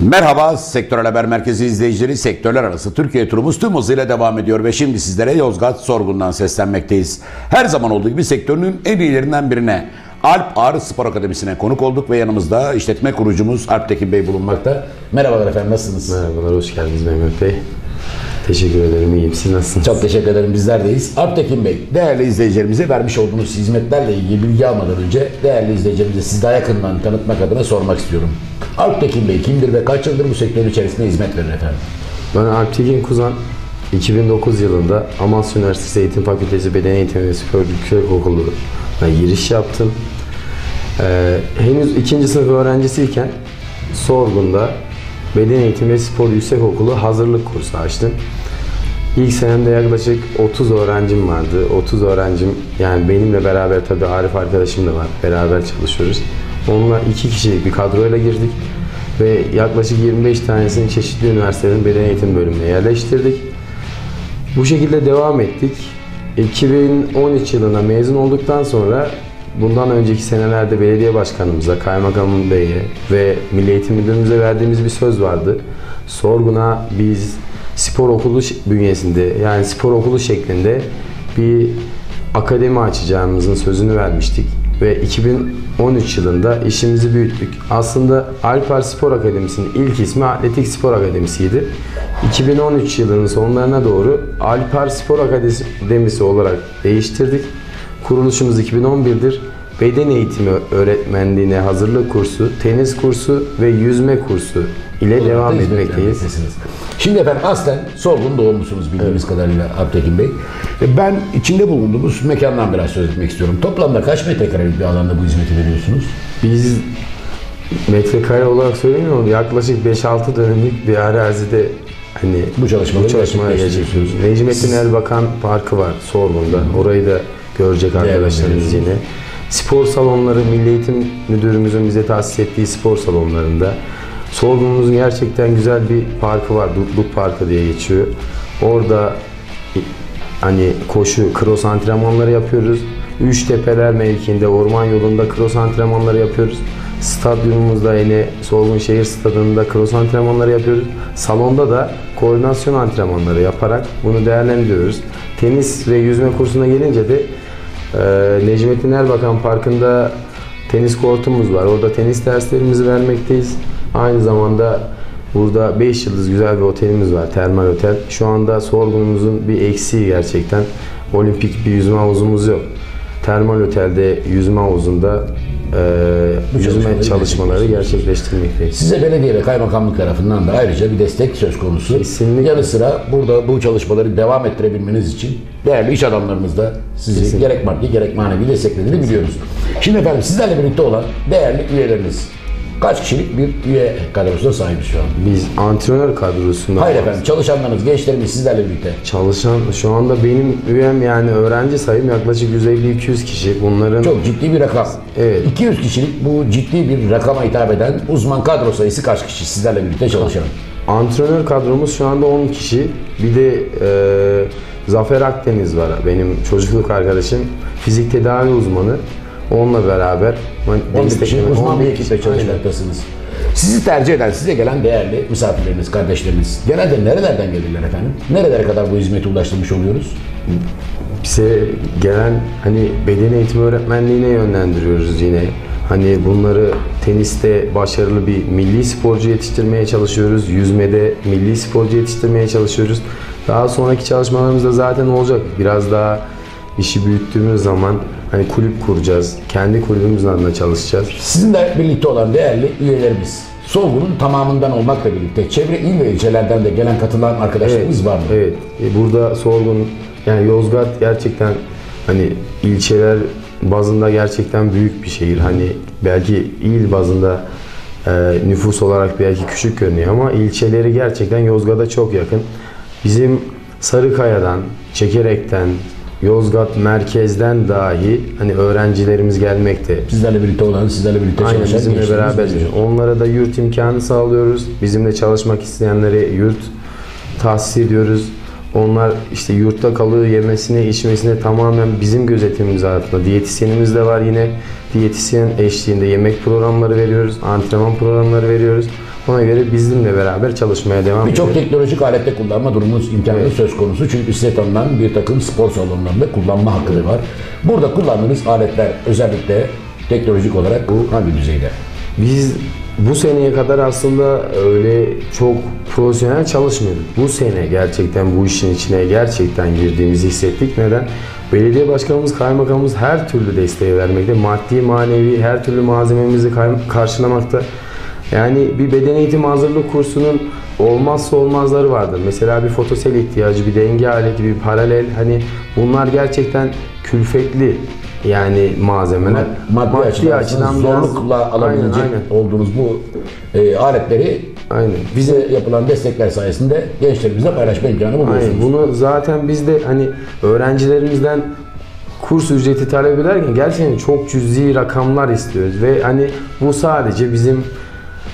Merhaba Sektörel Haber Merkezi izleyicileri sektörler arası Türkiye turumuz tüm hızıyla devam ediyor ve şimdi sizlere Yozgat Sorgun'dan seslenmekteyiz. Her zaman olduğu gibi sektörünün en iyilerinden birine Alp Ağrı Spor Akademisi'ne konuk olduk ve yanımızda işletme kurucumuz Alp Tekin Bey bulunmakta. Merhabalar efendim nasılsınız? Merhabalar, hoş geldiniz Mehmet Bey. Teşekkür ederim, iyiyim. Siz nasılsınız? Çok teşekkür ederim bizlerdeyiz. Alp Tekin Bey değerli izleyicilerimize vermiş olduğunuz hizmetlerle ilgili bilgi almadan önce değerli izleyicilerimize sizi daha yakından tanıtmak adına sormak istiyorum. Alp Tekin Bey kimdir ve kaç yıldır bu sektör içerisinde hizmet verir efendim? Ben Alp Tekin Kuzan. 2009 yılında Amasya Üniversitesi Eğitim Fakültesi Beden Eğitimi ve Spor Yüksek Okulu'na giriş yaptım. Ee, henüz ikinci sınıf öğrencisiyken Sorgun'da Beden Eğitimi ve Spor Yüksek Okulu hazırlık kursu açtım. İlk senemde yaklaşık 30 öğrencim vardı. 30 öğrencim yani benimle beraber tabii Arif arkadaşım da var. Beraber çalışıyoruz. Onunla iki kişilik bir kadroyla girdik ve yaklaşık 25 tanesini çeşitli üniversitelerin beden eğitim bölümüne yerleştirdik. Bu şekilde devam ettik. 2013 yılında mezun olduktan sonra bundan önceki senelerde belediye başkanımıza, kaymakamım beye ve Milli Eğitim Müdürümüze verdiğimiz bir söz vardı. Sorguna biz spor okulu bünyesinde yani spor okulu şeklinde bir akademi açacağımızın sözünü vermiştik ve 2013 yılında işimizi büyüttük. Aslında Alper Spor Akademisi'nin ilk ismi Atletik Spor Akademisi'ydi. 2013 yılının sonlarına doğru Alper Spor Akademisi olarak değiştirdik. Kuruluşumuz 2011'dir. Beden eğitimi öğretmenliğine hazırlık kursu, tenis kursu ve yüzme kursu ile devam Hizmet etmekteyiz. Şimdi efendim aslen Sorgun doğumlusunuz bildiğimiz kadarıyla Alptekin Bey. E, Ben içinde bulunduğumuz mekandan biraz söz etmek istiyorum. Toplamda kaç metrekarelik bir alanda bu hizmeti veriyorsunuz? Biz metrekare olarak söylemiyorum yaklaşık 5-6 dönümlük bir arazide hani Bu çalışmaları bu gerçekleştiriyorsunuz. gerçekleştiriyoruz. Necmettin Erbakan Parkı var Sorgun'da. Orayı da görecek arkadaşlarımız yine. Spor salonları Milli Eğitim Müdürümüzün bize tahsis ettiği spor salonlarında. Sorgunumuzun gerçekten güzel bir parkı var. Dutluk Parkı diye geçiyor. Orada hani koşu, cross antrenmanları yapıyoruz. Üç tepeler mevkiinde, orman yolunda cross antrenmanları yapıyoruz. Stadyumumuzda yine Sorgun Şehir Stadı'nda cross antrenmanları yapıyoruz. Salonda da koordinasyon antrenmanları yaparak bunu değerlendiriyoruz. Tenis ve yüzme kursuna gelince de Necmettin Erbakan Parkı'nda tenis kortumuz var. Orada tenis derslerimizi vermekteyiz. Aynı zamanda Burada 5 yıldız güzel bir otelimiz var, termal otel. Şu anda sorgunumuzun bir eksiği gerçekten. Olimpik bir yüzme havuzumuz yok. Termal otelde yüzme havuzunda e, yüzme çalışmaları çalışmaları gerçekleştirmekteyiz. Size belediye ve kaymakamlık tarafından da ayrıca bir destek söz konusu. Kesinlikle. Yanı sıra burada bu çalışmaları devam ettirebilmeniz için değerli iş adamlarımız da sizi Kesinlikle. gerek maddi gerek manevi desteklediğini biliyoruz. Şimdi efendim sizlerle birlikte olan değerli üyeleriniz. Kaç kişilik bir üye kadrosuna sahibiz şu an? Biz antrenör kadrosunda Hayır efendim çalışanlarınız, gençlerimiz sizlerle birlikte. çalışan şu anda benim üyem yani öğrenci sayım yaklaşık 150-200 kişi. Bunların Çok ciddi bir rakam. Evet. 200 kişilik bu ciddi bir rakama hitap eden uzman kadro sayısı kaç kişi sizlerle birlikte çalışan? Antrenör kadromuz şu anda 10 kişi. Bir de e, Zafer Akdeniz var benim çocukluk arkadaşım. Fizik tedavi uzmanı. Onunla beraber ben 11 kişi destekleme- uzman bir 11 ekiple kişi, çalışmaktasınız. Sizi tercih eden, size gelen değerli misafirleriniz, kardeşleriniz genelde nerelerden gelirler efendim? Nerelere kadar bu hizmeti ulaştırmış oluyoruz? Bize gelen hani beden eğitimi öğretmenliğine yönlendiriyoruz yine. Hani bunları teniste başarılı bir milli sporcu yetiştirmeye çalışıyoruz. Yüzmede milli sporcu yetiştirmeye çalışıyoruz. Daha sonraki çalışmalarımızda zaten olacak. Biraz daha işi büyüttüğümüz zaman hani kulüp kuracağız. Kendi kulübümüzle de çalışacağız. Sizinle birlikte olan değerli üyelerimiz, Solgun'un tamamından olmakla birlikte çevre il ve ilçelerden de gelen katılan arkadaşlarımız var mı? Evet. E, Burada sorgun yani Yozgat gerçekten hani ilçeler bazında gerçekten büyük bir şehir. Hani belki il bazında e, nüfus olarak belki küçük görünüyor ama ilçeleri gerçekten Yozgat'a çok yakın. Bizim Sarıkaya'dan, Çekerek'ten, Yozgat merkezden dahi hani öğrencilerimiz gelmekte. Sizlerle birlikte olan, sizlerle birlikte Aynen çalışan bizimle beraber. Onlara da yurt imkanı sağlıyoruz. Bizimle çalışmak isteyenlere yurt tahsis ediyoruz. Onlar işte yurtta kalıyor, yemesine, içmesine tamamen bizim gözetimimiz altında. Diyetisyenimiz de var yine. diyetisyen eşliğinde yemek programları veriyoruz, antrenman programları veriyoruz. Ona göre bizimle beraber çalışmaya devam Birçok ediyoruz. teknolojik alette kullanma durumunuz imkanı söz konusu. Çünkü size tanınan bir takım spor salonlarında kullanma hakkı var. Burada kullandığınız aletler özellikle teknolojik olarak bu hangi düzeyde? Biz bu seneye kadar aslında öyle çok profesyonel çalışmıyorduk. Bu sene gerçekten bu işin içine gerçekten girdiğimizi hissettik. Neden? Belediye başkanımız, kaymakamımız her türlü desteği vermekte. Maddi, manevi her türlü malzememizi karşılamakta. Yani bir beden eğitimi hazırlık kursunun olmazsa olmazları vardır. Mesela bir fotosel ihtiyacı, bir denge aleti, bir paralel. Hani bunlar gerçekten külfetli yani malzemeler. Maddi, açıdan, biraz- zorlukla alabilecek Aynen, aynen. olduğunuz bu e, aletleri Aynen. bize yapılan destekler sayesinde gençlerimizle paylaşma imkanı buluyorsunuz. Aynen. Bunu zaten biz de hani öğrencilerimizden kurs ücreti talep ederken gerçekten çok cüzi rakamlar istiyoruz ve hani bu sadece bizim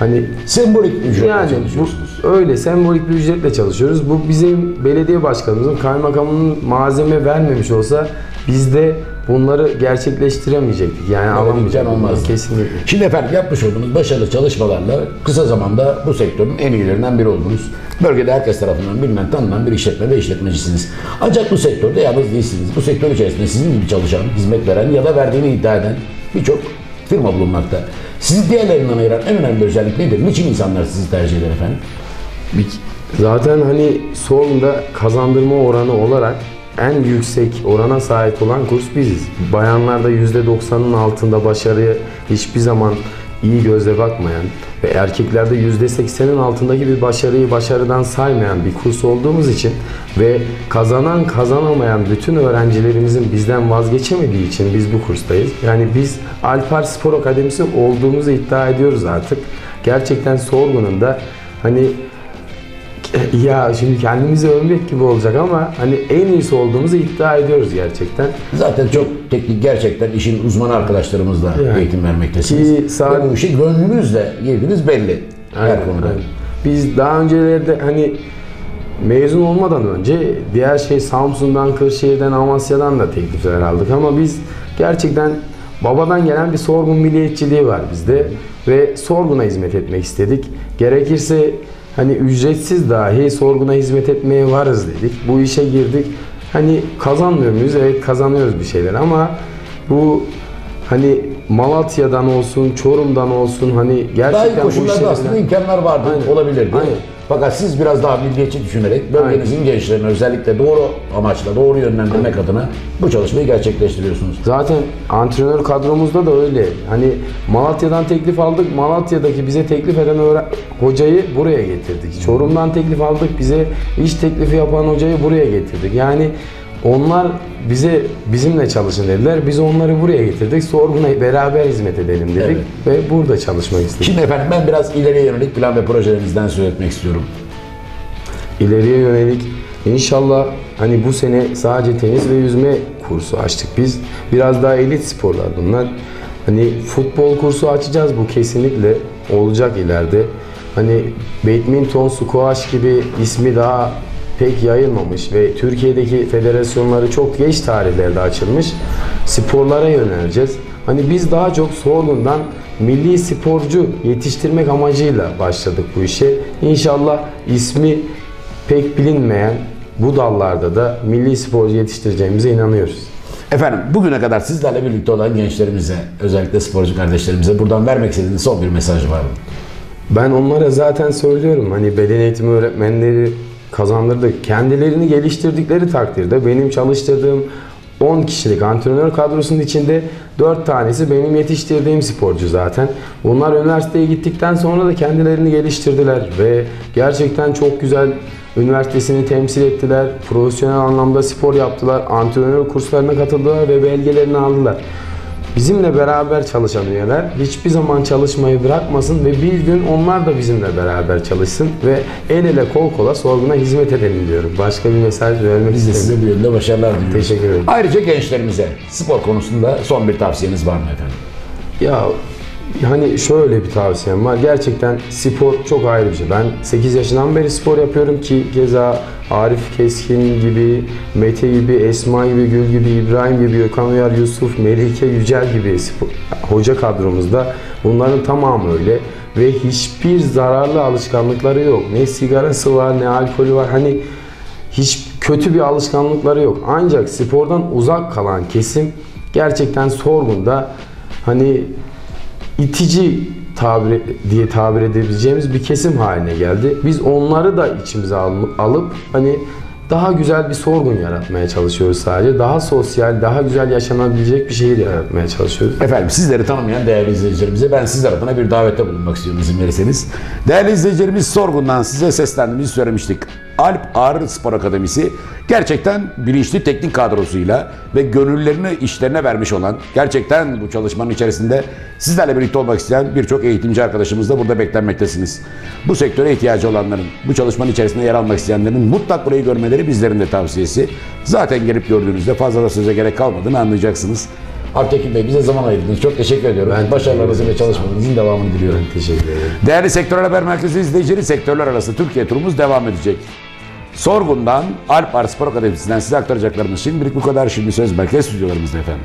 hani Sembolik ücretle yani çalışıyorsunuz. bu öyle sembolik bir ücretle çalışıyoruz. Bu bizim belediye başkanımızın, kaymakamının malzeme vermemiş olsa biz de bunları gerçekleştiremeyecektik. Yani alamayacaktık. olmazdı. Kesinlikle. Şimdi efendim yapmış olduğunuz başarılı çalışmalarla kısa zamanda bu sektörün en iyilerinden biri oldunuz. Bölgede herkes tarafından bilinen, tanınan bir işletme ve işletmecisiniz. Ancak bu sektörde yalnız değilsiniz. Bu sektör içerisinde sizin gibi çalışan, hizmet veren ya da verdiğini iddia eden birçok firma bulunmakta. Sizi diğerlerinden ayıran en önemli özellik nedir? Niçin insanlar sizi tercih eder efendim? Zaten hani sonunda kazandırma oranı olarak en yüksek orana sahip olan kurs biziz. Bayanlarda %90'ın altında başarıya hiçbir zaman iyi gözle bakmayan ve erkeklerde %80'in altındaki bir başarıyı başarıdan saymayan bir kurs olduğumuz için ve kazanan kazanamayan bütün öğrencilerimizin bizden vazgeçemediği için biz bu kurstayız. Yani biz Alpar Spor Akademisi olduğumuzu iddia ediyoruz artık. Gerçekten sorgunun da hani ya şimdi kendimizi övmek gibi olacak ama hani en iyisi olduğumuzu iddia ediyoruz gerçekten. Zaten çok teknik gerçekten işin uzmanı arkadaşlarımızla Yani. eğitim vermektesiniz. Ki sadece- Ve bu işi gönlünüzle yediğiniz belli. her konuda. aynen. Biz daha öncelerde hani mezun olmadan önce diğer şey Samsun'dan, Kırşehir'den, Amasya'dan da teklifler aldık ama biz gerçekten babadan gelen bir sorgun milliyetçiliği var bizde ve sorguna hizmet etmek istedik. Gerekirse hani ücretsiz dahi sorguna hizmet etmeye varız dedik. Bu işe girdik. Hani kazanmıyor muyuz? Evet kazanıyoruz bir şeyler ama bu hani Malatya'dan olsun, Çorum'dan olsun hani Daha iyi gerçekten bu koşullarda aslında imkanlar vardı, Aynen. olabilirdi. Aynen. Fakat siz biraz daha milliyetçi düşünerek bölgenizin gençlerini özellikle doğru amaçla, doğru yönlendirmek adına bu çalışmayı gerçekleştiriyorsunuz. Zaten antrenör kadromuzda da öyle. Hani Malatya'dan teklif aldık. Malatya'daki bize teklif eden hocayı buraya getirdik. Çorum'dan teklif aldık. Bize iş teklifi yapan hocayı buraya getirdik. Yani onlar bize bizimle çalışın dediler. Biz onları buraya getirdik. Sorguna beraber hizmet edelim dedik Evet. ve burada çalışmak istedik. Şimdi efendim ben biraz ileriye yönelik plan ve projelerinizden söz etmek istiyorum. ileriye yönelik inşallah hani bu sene sadece tenis ve yüzme kursu açtık biz. Biraz daha elit sporlar bunlar. Hani futbol kursu açacağız bu kesinlikle olacak ileride. Hani badminton, squash gibi ismi daha pek yayılmamış ve Türkiye'deki federasyonları çok geç tarihlerde açılmış sporlara yöneleceğiz. Hani biz daha çok sorgundan milli sporcu yetiştirmek amacıyla başladık bu işe. İnşallah ismi pek bilinmeyen bu dallarda da milli sporcu yetiştireceğimize inanıyoruz. Efendim bugüne kadar sizlerle birlikte olan gençlerimize, özellikle sporcu kardeşlerimize buradan vermek istediğiniz son bir mesaj var mı? Ben onlara zaten söylüyorum hani beden eğitimi öğretmenleri kazandırdık. Kendilerini geliştirdikleri takdirde benim çalıştırdığım 10 kişilik antrenör kadrosunun içinde 4 tanesi benim yetiştirdiğim sporcu zaten. Bunlar üniversiteye gittikten sonra da kendilerini geliştirdiler ve gerçekten çok güzel üniversitesini temsil ettiler. Profesyonel anlamda spor yaptılar. Antrenör kurslarına katıldılar ve belgelerini aldılar. Bizimle beraber çalışan üyeler hiçbir zaman çalışmayı bırakmasın ve bir gün onlar da bizimle beraber çalışsın ve el ele kol kola sorguna hizmet edelim diyorum. Başka bir mesaj vermek Biz de size bu yönde başarılar diliyoruz. Teşekkür ederim. Ayrıca gençlerimize spor konusunda son bir tavsiyeniz var mı efendim? Ya Hani şöyle bir tavsiyem var. Gerçekten spor çok ayrı bir şey. Ben 8 yaşından beri spor yapıyorum ki keza Arif Keskin gibi, Mete gibi, Esma gibi, Gül gibi, İbrahim gibi, Gökhan Uyar, Yusuf, Melike Yücel gibi spor, hoca kadromuzda bunların tamamı öyle ve hiçbir zararlı alışkanlıkları yok. Ne sigarası var, ne alkolü var. Hani hiç kötü bir alışkanlıkları yok. Ancak spordan uzak kalan kesim gerçekten sorgunda hani itici tabir diye tabir edebileceğimiz bir kesim haline geldi. Biz onları da içimize al- alıp hani daha güzel bir sorgun yaratmaya çalışıyoruz sadece. Daha sosyal, daha güzel yaşanabilecek bir şehir yaratmaya çalışıyoruz. Efendim sizleri tanımayan değerli izleyicilerimize ben sizler adına bir davette bulunmak istiyorum izin verirseniz. Değerli izleyicilerimiz sorgundan size seslendiğimizi söylemiştik. Alp Ağrı Spor Akademisi gerçekten bilinçli teknik kadrosuyla ve gönüllerini işlerine vermiş olan gerçekten bu çalışmanın içerisinde sizlerle birlikte olmak isteyen birçok eğitimci arkadaşımız da burada beklenmektesiniz. Bu sektöre ihtiyacı olanların, bu çalışmanın içerisinde yer almak isteyenlerin mutlak burayı görmeleri bizlerin de tavsiyesi. Zaten gelip gördüğünüzde fazla da söze gerek kalmadığını anlayacaksınız. Alptekin Bey bize zaman ayırdınız. Çok teşekkür ediyorum. Ben Başarılarınızın ve çalışmalarınızın devamını diliyorum. Teşekkür ederim. Değerli Sektör Haber Merkezi izleyicileri sektörler arası Türkiye turumuz devam edecek. Sorgun'dan Alp Ar Spor Akademisi'nden size aktaracaklarımız şimdilik bu kadar. Şimdi söz merkez stüdyolarımızda efendim.